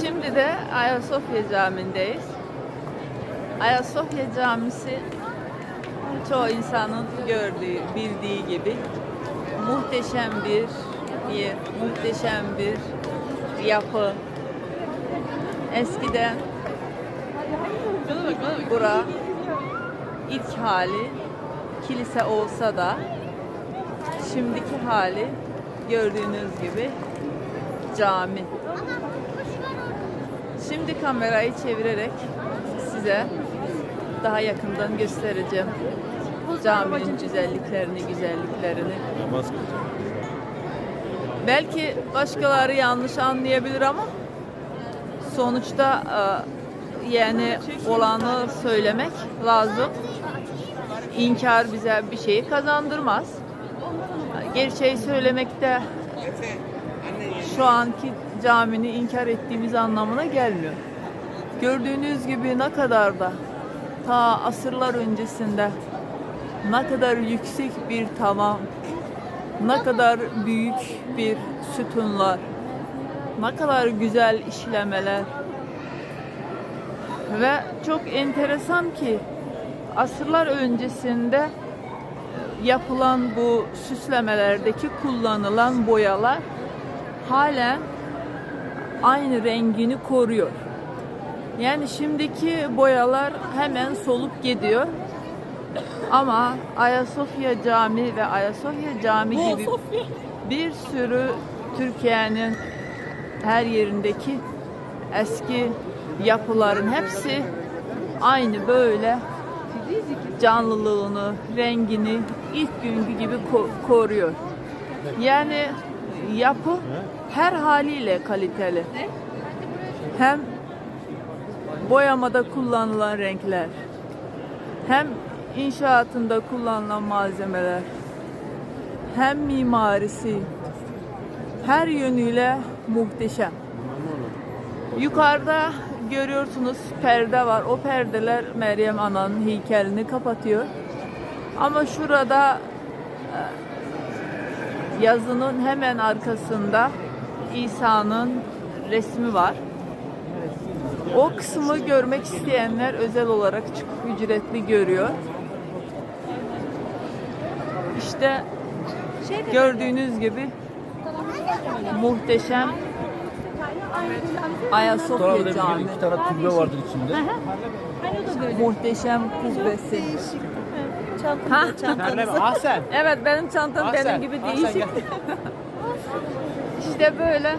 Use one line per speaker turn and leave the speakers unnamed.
Şimdi de Ayasofya Camii'ndeyiz. Ayasofya Camisi çoğu insanın gördüğü, bildiği gibi muhteşem bir yer, muhteşem bir yapı. Eskiden bura ilk hali kilise olsa da şimdiki hali gördüğünüz gibi cami. Şimdi kamerayı çevirerek size daha yakından göstereceğim caminin güzelliklerini, güzelliklerini. Belki başkaları yanlış anlayabilir ama sonuçta e, yani olanı söylemek lazım. İnkar bize bir şeyi kazandırmaz. Gerçeği söylemekte şu anki camini inkar ettiğimiz anlamına gelmiyor. Gördüğünüz gibi ne kadar da ta asırlar öncesinde ne kadar yüksek bir tamam, ne kadar büyük bir sütunlar, ne kadar güzel işlemeler ve çok enteresan ki asırlar öncesinde yapılan bu süslemelerdeki kullanılan boyalar halen aynı rengini koruyor. Yani şimdiki boyalar hemen solup gidiyor. Ama Ayasofya Camii ve Ayasofya Camii gibi bir sürü Türkiye'nin her yerindeki eski yapıların hepsi aynı böyle canlılığını, rengini ilk günkü gibi ko- koruyor. Yani yapı her haliyle kaliteli. Hem boyamada kullanılan renkler, hem inşaatında kullanılan malzemeler, hem mimarisi, her yönüyle muhteşem. Yukarıda görüyorsunuz perde var. O perdeler Meryem Ana'nın heykelini kapatıyor. Ama şurada e, yazının hemen arkasında İsa'nın resmi var. O kısmı görmek isteyenler özel olarak çıkıp ücretli görüyor. İşte gördüğünüz gibi muhteşem Ayasofya Camii.
iki tane türbe vardır içinde.
Muhteşem kubbesi.
Çantamda.
Merhaba Ahsen.
Evet benim çantam
Ahsen,
benim gibi değişik. İşte böyle